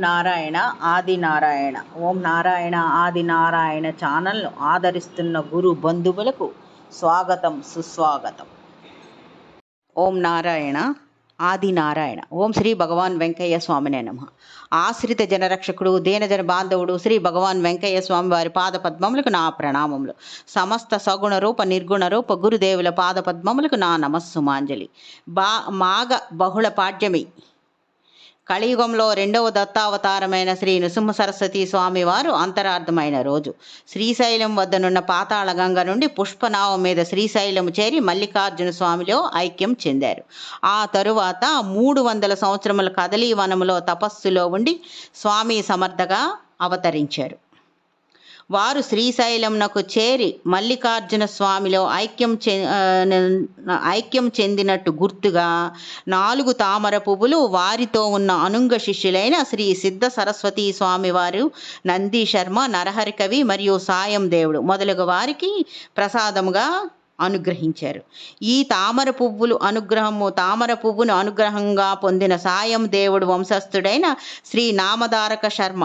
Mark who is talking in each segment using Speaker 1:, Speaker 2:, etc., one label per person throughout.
Speaker 1: నారాయణ ఆది నారాయణ ఓం నారాయణ ఆది నారాయణ ఛానల్ను ఆదరిస్తున్న గురు బంధువులకు స్వాగతం సుస్వాగతం. ఓం నారాయణ ఆది నారాయణ ఓం శ్రీ భగవాన్ వెంకయ్య స్వామినే నమ. ఆశ్రిత జనరక్షకుడు దీనజన బాంధవుడు శ్రీ భగవాన్ వెంకయ్య స్వామి వారి పాద పద్మములకు నా ప్రణామములు. సమస్త సగుణ రూప నిర్గుణ రూప గురుదేవుల పాదపద్మములకు నా నమస్సుమాంజలి. బా మాఘ బహుళ పాడ్యమి కలియుగంలో రెండవ దత్తావతారమైన శ్రీ నృసింహ సరస్వతి స్వామివారు అంతరార్థమైన రోజు. శ్రీశైలం వద్దనున్న పాతాళ గంగ నుండి పుష్పనావం మీద శ్రీశైలం చేరి మల్లికార్జున స్వామిలో ఐక్యం చెందారు. ఆ తరువాత మూడు వందల సంవత్సరముల కదలీ వనములో తపస్సులో ఉండి స్వామి సమర్థగా అవతరించారు. వారు శ్రీశైలంనకు చేరి మల్లికార్జున స్వామిలో ఐక్యం చె ఐక్యం చెందినట్టు గుర్తుగా నాలుగు తామర పువ్వులు వారితో ఉన్న అనుంగ శిష్యులైన శ్రీ సిద్ధ సరస్వతి స్వామి వారు నంది శర్మ నరహరి కవి మరియు సాయం దేవుడు మొదలగు వారికి ప్రసాదముగా అనుగ్రహించారు. ఈ తామర పువ్వులు అనుగ్రహము తామర పువ్వును అనుగ్రహంగా పొందిన సాయం దేవుడు వంశస్థుడైన శ్రీ నామధారక శర్మ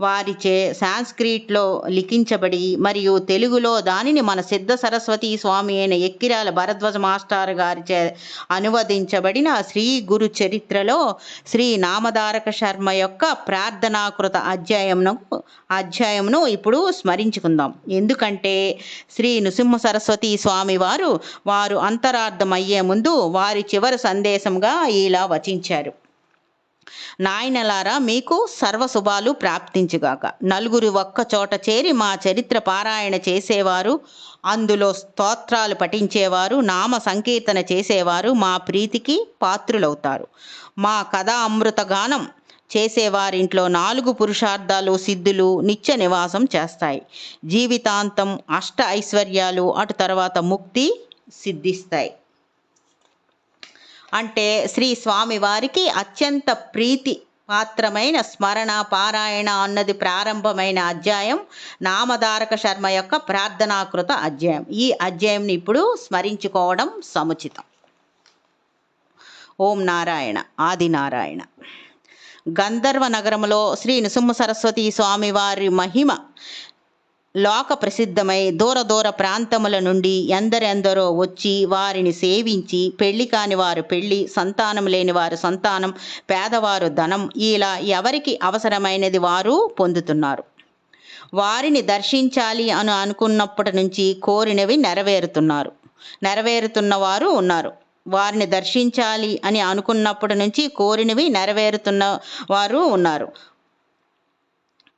Speaker 1: వారిచే సాంస్క్రిట్లో లిఖించబడి మరియు తెలుగులో దానిని మన సిద్ధ సరస్వతి స్వామి అయిన ఎక్కిరాల భరద్వాజ మాస్టర్ గారిచే అనువదించబడిన శ్రీ గురు చరిత్రలో శ్రీ నామధారక శర్మ యొక్క ప్రార్థనాకృత అధ్యాయంను అధ్యాయంను ఇప్పుడు స్మరించుకుందాం. ఎందుకంటే శ్రీ నృసింహ సరస్వతి స్వామి వారు వారు అంతరార్థమయ్యే ముందు వారి చివరి సందేశంగా ఇలా వచించారు. నాయనలారా మీకు సర్వశుభాలు ప్రాప్తించుగాక. నలుగురు ఒక్క చోట చేరి మా చరిత్ర పారాయణ చేసేవారు అందులో స్తోత్రాలు పఠించేవారు నామ సంకీర్తన చేసేవారు మా ప్రీతికి పాత్రులవుతారు. మా కథా అమృతగానం చేసేవారింట్లో నాలుగు పురుషార్థాలు సిద్ధులు నిత్య నివాసం చేస్తాయి. జీవితాంతం అష్ట ఐశ్వర్యాలు అటు తర్వాత ముక్తి సిద్ధిస్తాయి. అంటే శ్రీ స్వామి వారికి అత్యంత ప్రీతి పాత్రమైన స్మరణ పారాయణ అన్నది ప్రారంభమైన అధ్యాయం నామధారక శర్మ యొక్క ప్రార్థనాకృత అధ్యాయం. ఈ అధ్యాయంని ఇప్పుడు స్మరించుకోవడం సముచితం. ఓం నారాయణ ఆదినారాయణ గంధర్వ నగరంలో శ్రీ నృసింహ సరస్వతి స్వామివారి మహిమ లోక ప్రసిద్ధమై దూర దూర ప్రాంతముల నుండి ఎందరెందరో వచ్చి వారిని సేవించి పెళ్ళి కాని వారు పెళ్ళి సంతానం లేని వారు సంతానం పేదవారు ధనం ఇలా ఎవరికి అవసరమైనది వారు పొందుతున్నారు. వారిని దర్శించాలి అని అనుకున్నప్పటి నుంచి కోరినవి నెరవేరుతున్నారు. నెరవేరుతున్న వారు ఉన్నారు. వారిని దర్శించాలి అని అనుకున్నప్పటి నుంచి కోరినవి నెరవేరుతున్న వారు ఉన్నారు.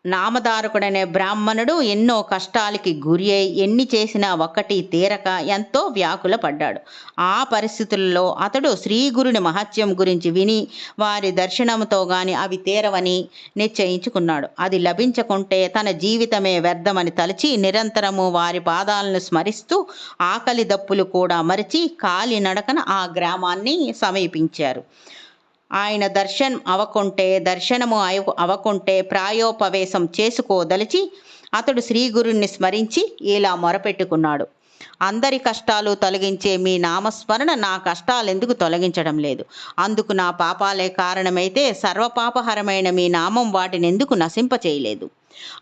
Speaker 1: నామధారకుడనే బ్రాహ్మణుడు ఎన్నో కష్టాలకి గురి అయి ఎన్ని చేసినా ఒకటి తీరక ఎంతో వ్యాకుల పడ్డాడు. ఆ పరిస్థితుల్లో అతడు శ్రీ గురుని మహత్యం గురించి విని వారి దర్శనంతో గాని అవి తీరవని నిశ్చయించుకున్నాడు. అది లభించకుంటే తన జీవితమే వ్యర్థమని తలచి నిరంతరము వారి పాదాలను స్మరిస్తూ ఆకలి దప్పులు కూడా మరిచి కాలి నడకన ఆ గ్రామాన్ని సమీపించారు. ఆయన దర్శనం అవకుంటే దర్శనము అవకుంటే ప్రాయోపవేశం చేసుకోదలిచి అతడు శ్రీ గురుణ్ణి స్మరించి ఇలా మొరపెట్టుకున్నాడు. అందరి కష్టాలు తొలగించే మీ నామస్మరణ నా కష్టాలు ఎందుకు తొలగించడం లేదు. అందుకు నా పాపాలే కారణమైతే సర్వపాపహరమైన మీ నామం వాటిని ఎందుకు నశింపచేయలేదు.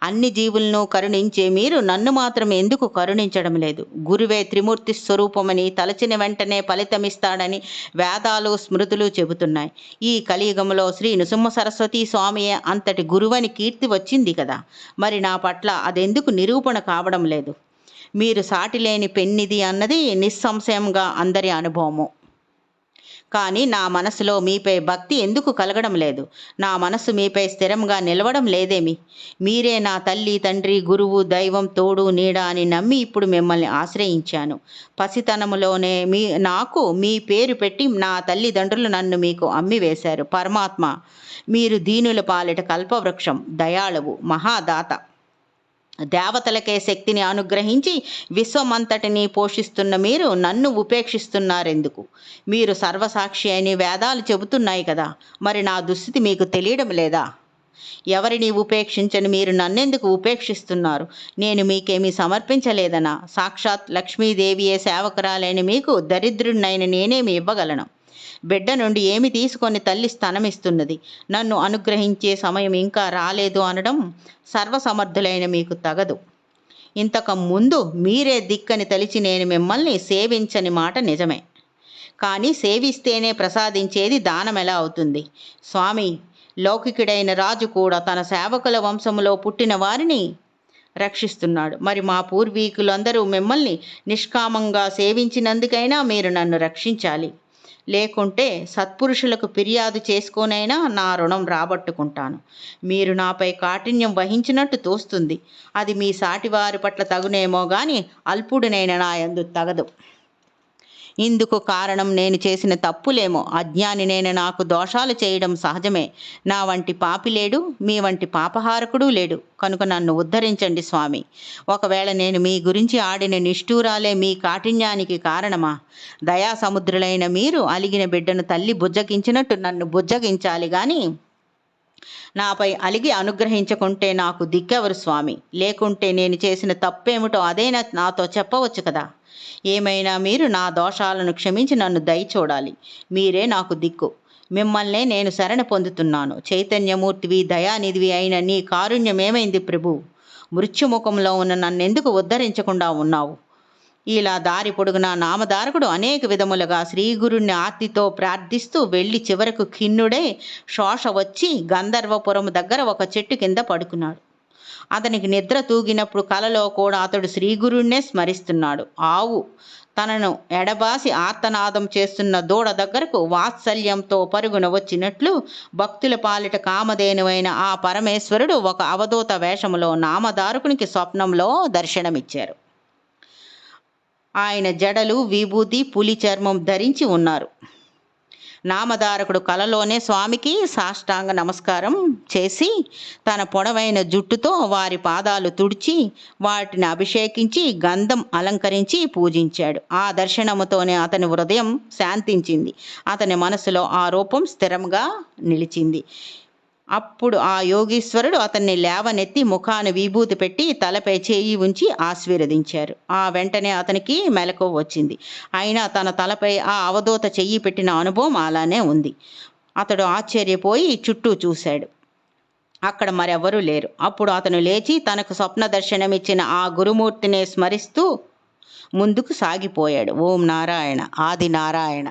Speaker 1: అన్ని జీవులను కరుణించే మీరు నన్ను మాత్రం ఎందుకు కరుణించడం లేదు? గురువే త్రిమూర్తి స్వరూపమని తలచిన వెంటనే ఫలితమిస్తాడని వేదాలు స్మృతులు చెబుతున్నాయి. ఈ కలియుగంలో శ్రీ నృసింహ సరస్వతి స్వామియే అంతటి గురువని కీర్తి వచ్చింది కదా? మరి నా పట్ల అదెందుకు నిరూపణ కావడం లేదు? మీరు సాటిలేని పెన్నిది అన్నది నిస్సంశయంగా అందరి అనుభవము. కానీ నా మనసులో మీపై భక్తి ఎందుకు కలగడం లేదు? నా మనసు మీపై స్థిరంగా నిలవడం లేదేమి? మీరే నా తల్లి తండ్రి గురువు దైవం తోడు నీడ అని నమ్మి ఇప్పుడు మిమ్మల్ని ఆశ్రయించాను. పసితనములోనే మీ నాకు మీ పేరు పెట్టి నా తల్లిదండ్రులు నన్ను మీకు అమ్మి వేశారు పరమాత్మ మీరు దీనుల పాలిట కల్పవృక్షం దయాళువు మహాదాత. దేవతలకే శక్తిని అనుగ్రహించి విశ్వమంతటిని పోషిస్తున్న మీరు నన్ను ఉపేక్షిస్తున్నారెందుకు? మీరు సర్వసాక్షి అని వేదాలు చెబుతున్నాయి కదా మరి నా దుస్థితి మీకు తెలియడం లేదా? ఎవరిని ఉపేక్షించని మీరు నన్నెందుకు ఉపేక్షిస్తున్నారు? నేను మీకేమీ సమర్పించలేదనా? సాక్షాత్ లక్ష్మీదేవియే సేవకురాలైన మీకు దరిద్రుడినైన నేనేమి ఇవ్వగలను? బిడ్డ నుండి ఏమి తీసుకొని తల్లి స్థనమిస్తున్నది? నన్ను అనుగ్రహించే సమయం ఇంకా రాలేదు అనడం సర్వసమర్థులైన మీకు తగదు. ఇంతకు ముందు మీరే దిక్కని తలిచి నేను మిమ్మల్ని సేవించని మాట నిజమే. కానీ సేవిస్తేనే ప్రసాదించేది దానం ఎలా అవుతుంది? స్వామి లౌకికుడైన రాజు కూడా తన సేవకుల వంశములో పుట్టిన వారిని రక్షిస్తున్నాడు. మరి మా పూర్వీకులందరూ మిమ్మల్ని నిష్కామంగా సేవించినందుకైనా మీరు నన్ను రక్షించాలి. లేకుంటే సత్పురుషులకు ఫిర్యాదు చేసుకోనైనా నా రుణం రాబట్టుకుంటాను. మీరు నాపై కాఠిన్యం వహించినట్టు తోస్తుంది. అది మీ సాటివారి పట్ల తగునేమో గాని అల్పుడినైన నా యందు తగదు. ఇందుకు కారణం నేను చేసిన తప్పులేమో. అజ్ఞాని నేను నాకు దోషాలు చేయడం సహజమే. నా వంటి పాపి లేడు మీ వంటి పాపహారకుడు లేడు. కనుక నన్ను ఉద్ధరించండి స్వామి. ఒకవేళ నేను మీ గురించి ఆడిన నిష్ఠూరాలే మీ కాఠిన్యానికి కారణమా? దయా సముద్రులైన మీరు అలిగిన బిడ్డను తల్లి బుజ్జగించినట్టు నన్ను బుజ్జగించాలి కానీ నాపై అలిగి అనుగ్రహించకుంటే నాకు దిక్కెవరు స్వామి? లేకుంటే నేను చేసిన తప్పేమిటో అదైనా నాతో చెప్పవచ్చు కదా? ఏమైనా మీరు నా దోషాలను క్షమించి నన్ను దయ చూడాలి. మీరే నాకు దిక్కు. మిమ్మల్నే నేను శరణ పొందుతున్నాను. చైతన్యమూర్తివి దయానిధివి అయిన నీ కారుణ్యమేమైంది ప్రభు? మృత్యుముఖంలో ఉన్న నన్నెందుకు ఉద్ధరించకుండా ఉన్నావు? ఇలా దారి పొడుగున నామధారకుడు అనేక విధములుగా శ్రీగురుణ్ణి ఆర్తితో ప్రార్థిస్తూ వెళ్ళి చివరకు ఖిన్నుడే శోష వచ్చి గంధర్వపురం దగ్గర ఒక చెట్టు కింద పడుకున్నాడు. అతనికి నిద్ర తూగినప్పుడు కలలో కూడా అతడు శ్రీగురుణ్ణే స్మరిస్తున్నాడు. ఆవు తనను ఎడబాసి ఆర్తనాదం చేస్తున్న దూడ దగ్గరకు వాత్సల్యంతో పరుగున వచ్చినట్లు భక్తుల పాలిట కామధేనువైన ఆ పరమేశ్వరుడు ఒక అవధూత వేషములో నామదారుకునికి స్వప్నంలో దర్శనమిచ్చారు. ఆయన జడలు విభూతి పులి చర్మం ధరించి ఉన్నారు. నామధారకుడు కలలోనే స్వామికి సాష్టాంగ నమస్కారం చేసి తన పొడవైన జుట్టుతో వారి పాదాలు తుడిచి వాటిని అభిషేకించి గంధం అలంకరించి పూజించాడు. ఆ దర్శనముతోనే అతని హృదయం శాంతించింది. అతని మనసులో ఆ రూపం స్థిరంగా నిలిచింది. అప్పుడు ఆ యోగీశ్వరుడు అతన్ని లేవనెత్తి ముఖాన విభూతి పెట్టి తలపై చేయి ఉంచి ఆశీర్వదించారు. ఆ వెంటనే అతనికి మెలకు వచ్చింది. అయినా తన తలపై ఆ అవధూత చెయ్యి పెట్టిన అనుభవం అలానే ఉంది. అతడు ఆశ్చర్యపోయి చుట్టూ చూశాడు. అక్కడ మరెవరూ లేరు. అప్పుడు అతను లేచి తనకు స్వప్న దర్శనమిచ్చిన ఆ గురుమూర్తినే స్మరిస్తూ ముందుకు సాగిపోయాడు. ఓం నారాయణ ఆది నారాయణ.